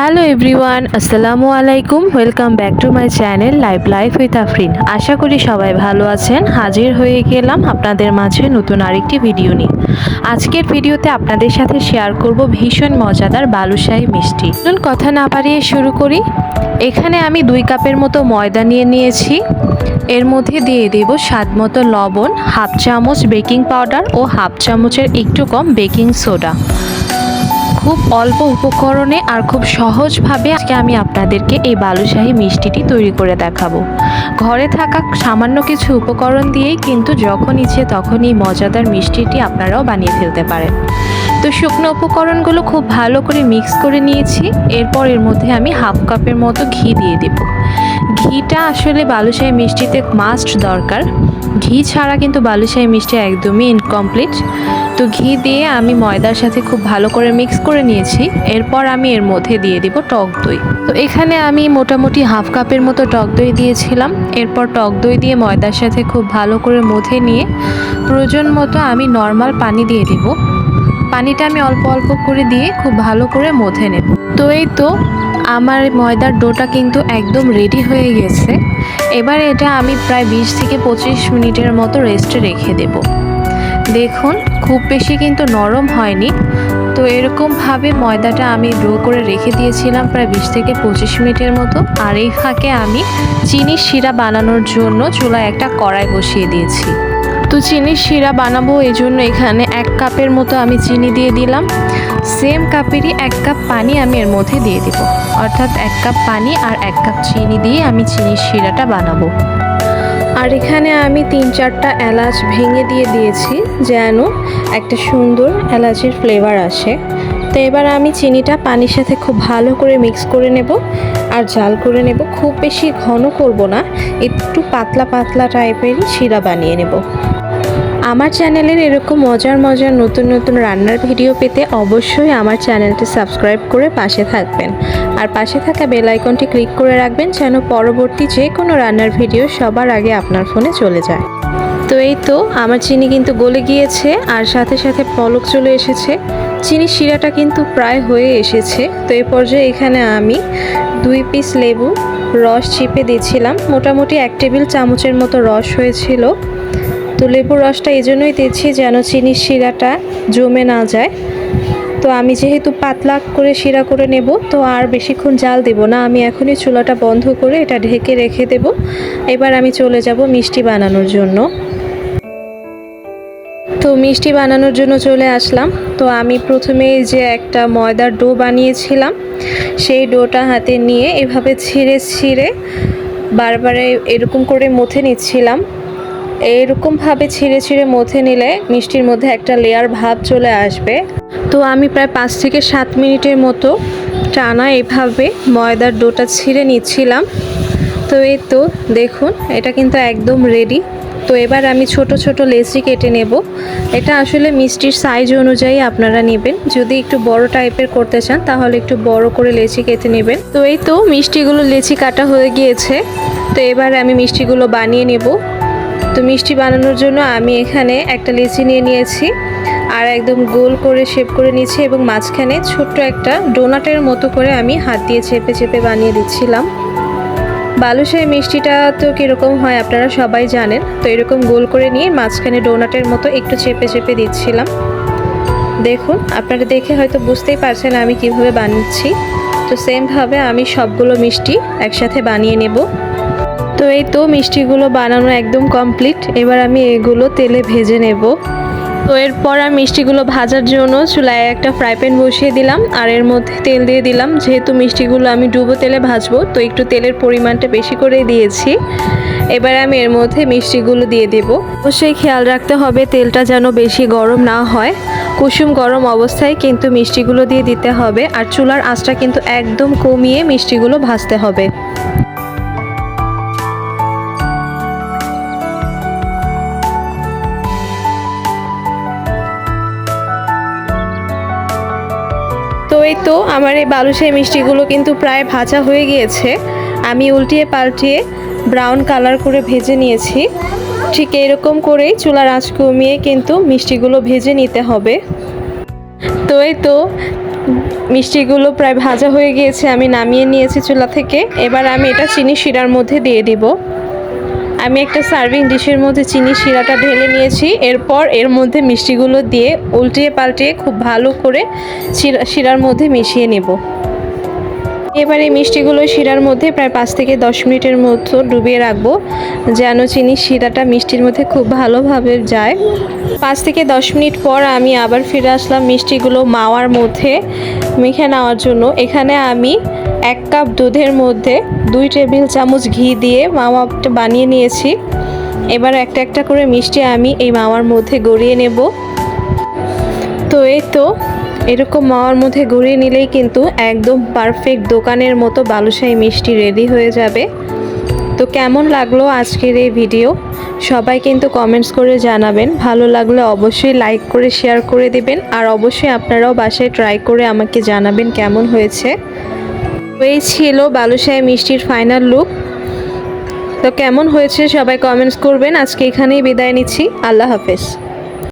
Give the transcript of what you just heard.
Hello everyone, আসসালামু আলাইকুম। Welcome back to my channel live life with Afrin আশা করি সবাই ভালো আছেন। হাজির হয়ে গেলাম আপনাদের মাঝে নতুন আরেকটি ভিডিও নিয়ে। আজকের ভিডিওতে আপনাদের সাথে শেয়ার করব ভীষণ মজাদার বালুশাহী মিষ্টি। চলুন কথা না পারিয়ে শুরু করি। এখানে আমি দুই কাপের মতো ময়দা নিয়ে নিয়েছি। এর মধ্যে দিয়ে দেব স্বাদ মতো লবণ, হাফ চামচ বেকিং পাউডার ও হাফ চামচের একটু কম বেকিং সোডা। খুব অল্প উপকরণে আর খুব সহজভাবে আজকে আমি আপনাদেরকে এই বালুশাহী মিষ্টিটি তৈরি করে দেখাবো। ঘরে থাকা সামান্য কিছু উপকরণ দিয়েই কিন্তু যখন ইচ্ছে তখন এই মজাদার মিষ্টিটি আপনারাও বানিয়ে ফেলতে পারেন। তো শুকনো উপকরণগুলো খুব ভালো করে মিক্স করে নিয়েছি। এরপর এর মধ্যে আমি হাফ কাপের মতো ঘি দিয়ে দেব। ঘিটা আসলে বালুশাহী মিষ্টিতে মাস্ট দরকার। ঘি ছাড়া কিন্তু বালুশাহী মিষ্টি একদমই ইনকমপ্লিট তো ঘি দিয়ে আমি ময়দার সাথে খুব ভালো করে মিক্স করে নিয়েছি। এরপর আমি এর মধ্যে দিয়ে দিব টক দই। তো এখানে আমি মোটামুটি হাফ কাপের মতো টক দই দিয়েছিলাম। এরপর টক দই দিয়ে ময়দার সাথে খুব ভালো করে মথে নিয়ে প্রয়োজন মতো আমি নর্মাল পানি দিয়ে দিব। পানিটা আমি অল্প অল্প করে দিয়ে খুব ভালো করে মথে নেব। তো এই তো আমার ময়দার ডোটা কিন্তু একদম রেডি হয়ে গেছে। এবার এটা আমি প্রায় বিশ থেকে পঁচিশ মিনিটের মতো রেস্টে রেখে দেবো। দেখুন, খুব বেশি কিন্তু নরম হয়নি। তো এরকমভাবে ময়দাটা আমি ডো করে রেখে দিয়েছিলাম প্রায় বিশ থেকে পঁচিশ মিনিটের মতো। আর এই ফাঁকে আমি চিনির শিরা বানানোর জন্য চুলায় একটা কড়াই বসিয়ে দিয়েছি। তো চিনির শিরা বানাবো, এই জন্য এখানে এক কাপের মতো আমি চিনি দিয়ে দিলাম। সেম কাপেরই এক কাপ পানি আমি এর মধ্যে দিয়ে দিব। অর্থাৎ এক কাপ পানি আর এক কাপ চিনি দিয়ে আমি চিনির শিরাটা বানাবো। আর এখানে আমি তিন চারটা এলাচ ভেঙে দিয়ে দিয়েছি, যেন একটা সুন্দর এলাচের ফ্লেভার আসে। তো এবার আমি চিনিটা পানির সাথে খুব ভালো করে মিক্স করে নেব আর জাল করে নেব। খুব বেশি ঘন করব না, একটু পাতলা পাতলা টাইপেরই শিরা বানিয়ে নেব। আমার চ্যানেলের এরকম মজার মজার নতুন নতুন রান্নার ভিডিও পেতে অবশ্যই আমার চ্যানেলটি সাবস্ক্রাইব করে পাশে থাকবেন। আর পাশে থাকা বেল আইকনটি ক্লিক করে রাখবেন যেন পরবর্তী যে কোনো রান্নার ভিডিও সবার আগে আপনার ফোনে চলে যায়। তো এই তো, আমার চিনি কিন্তু গলে গিয়েছে আর সাথে সাথে পলক চলে এসেছে। চিনির শিরাটা কিন্তু প্রায় হয়ে এসেছে। তো এই পর্যায়ে এখানে আমি দুই পিস লেবু রস চিপে দিয়েছিলাম। মোটামুটি এক টেবিল চামচের মতো রস হয়েছিল। তো লেবুর রসটা এই জন্যই দিচ্ছি যেন চিনির শিরাটা জমে না যায়। তো আমি যেহেতু পাতলা করে শিরা করে নেব, তো আর বেশিক্ষণ জাল দেব না। আমি এখনই চুলাটা বন্ধ করে এটা ঢেকে রেখে দেব। এবার আমি চলে যাব মিষ্টি বানানোর জন্য। তো মিষ্টি বানানোর জন্য চলে আসলাম। তো আমি প্রথমে যে একটা ময়দার ডো বানিয়েছিলাম, সেই ডোটা হাতে নিয়ে এভাবে ছিঁড়ে ছিঁড়ে বারবারে এরকম করে মথে নিচ্ছিলাম। এরকমভাবে ছিঁড়ে ছিঁড়ে মথে নিলে মিষ্টির মধ্যে একটা লেয়ার ভাব চলে আসবে। তো আমি প্রায় পাঁচ থেকে সাত মিনিটের মতো টানা এভাবে ময়দার ডোটা ছিঁড়ে নিচ্ছিলাম। তো এই তো দেখুন, এটা কিন্তু একদম রেডি তো এবার আমি ছোট ছোট লেচি কেটে নেব। এটা আসলে মিষ্টির সাইজ অনুযায়ী আপনারা নেবেন। যদি একটু বড় টাইপের করতে চান, তাহলে একটু বড় করে লেচি কেটে নেবেন। তো এই তো মিষ্টিগুলো লেচি কাটা হয়ে গিয়েছে। তো এবার আমি মিষ্টিগুলো বানিয়ে নেব। তো মিষ্টি বানানোর জন্য আমি এখানে একটা লিচি নিয়ে নিয়েছি আর একদম গোল করে শেপ করে নিয়েছি এবং মাঝখানে ছোট্ট একটা ডোনাটের মতো করে আমি হাত দিয়ে চেপে চেপে বানিয়ে দিচ্ছিলাম। বালুশাহী মিষ্টিটা তো কীরকম হয় আপনারা সবাই জানেন, তো এরকম গোল করে নিয়ে মাঝখানে ডোনাটের মতো একটু চেপে চেপে দিচ্ছিলাম। দেখুন, আপনারা দেখে হয়তো বুঝতেই পারছেন আমি কীভাবে বানাচ্ছি। তো সেমভাবে আমি সবগুলো মিষ্টি একসাথে বানিয়ে নেব। তো এই তো মিষ্টিগুলো বানানো একদম কমপ্লিট এবার আমি এগুলো তেলে ভেজে নেব। তো এরপর আমি মিষ্টিগুলো ভাজার জন্য চুলায় একটা ফ্রাই প্যান বসিয়ে দিলাম আর এর মধ্যে তেল দিয়ে দিলাম। যেহেতু মিষ্টিগুলো আমি ডুবো তেলে ভাজবো, তো একটু তেলের পরিমাণটা বেশি করে দিয়েছি। এবার আমি এর মধ্যে মিষ্টিগুলো দিয়ে দেব। অবশ্যই খেয়াল রাখতে হবে তেলটা যেন বেশি গরম না হয়। কুসুম গরম অবস্থায় কিন্তু মিষ্টিগুলো দিয়ে দিতে হবে আর চুলার আঁচটা কিন্তু একদম কমিয়ে মিষ্টিগুলো ভাজতে হবে। তো আমার এই বালুশাহী মিষ্টিগুলো কিন্তু প্রায় ভাজা হয়ে গিয়েছে। আমি উল্টিয়ে পাল্টিয়ে ব্রাউন কালার করে ভেজে নিয়েছি। ঠিক এরকম করেই চুলার আঁচ কমিয়ে কিন্তু মিষ্টিগুলো ভেজে নিতে হবে। তো এই তো মিষ্টিগুলো প্রায় ভাজা হয়ে গিয়েছে, আমি নামিয়ে নিয়েছি চুলা থেকে। এবার আমি এটা চিনি শিরার মধ্যে দিয়ে দিব। আমি একটা সার্ভিং ডিশের মধ্যে চিনি শিরাটা ঢেলে নিয়েছি। এরপর এর মধ্যে মিষ্টিগুলো দিয়ে উল্টিয়ে পাল্টিয়ে খুব ভালো করে শিরা শিরার মধ্যে মিশিয়ে নেব। এবার এই মিষ্টিগুলো শিরার মধ্যে প্রায় পাঁচ থেকে দশ মিনিটের মতো ডুবিয়ে রাখব, যেন চিনি শিরাটা মিষ্টির মধ্যে খুব ভালোভাবে যায়। পাঁচ থেকে দশ মিনিট পর আমি আবার ফিরে আসলাম মিষ্টিগুলো মাওয়ার মধ্যে মেখে নেওয়ার জন্য। এখানে আমি এক কাপ দুধের মধ্যে দুই টেবিল চামচ ঘি দিয়ে মাওয়াটা বানিয়ে নিয়েছি। এবার একটা একটা করে মিষ্টি আমি এই মাওয়ার মধ্যে গড়িয়ে নেব। তো এই তো এরকম মাওয়ার মধ্যে গড়িয়ে নিলেই কিন্তু একদম পারফেক্ট দোকানের মতো বালুশাহী মিষ্টি রেডি হয়ে যাবে। তো কেমন লাগল আজকের এই ভিডিও সবাই কিন্তু কমেন্টস করে জানাবেন। ভালো লাগলে অবশ্যই লাইক করে শেয়ার করে দেবেন। আর অবশ্যই আপনারাও বাসায় ট্রাই করে আমাকে জানাবেন কেমন হয়েছে। এই ছিল বালুশাহী মিষ্টির ফাইনাল লুক তো কেমন হয়েছে সবাই কমেন্টস করবেন। আজকে এখানেই বিদায় নিচ্ছি। আল্লাহ হাফেজ।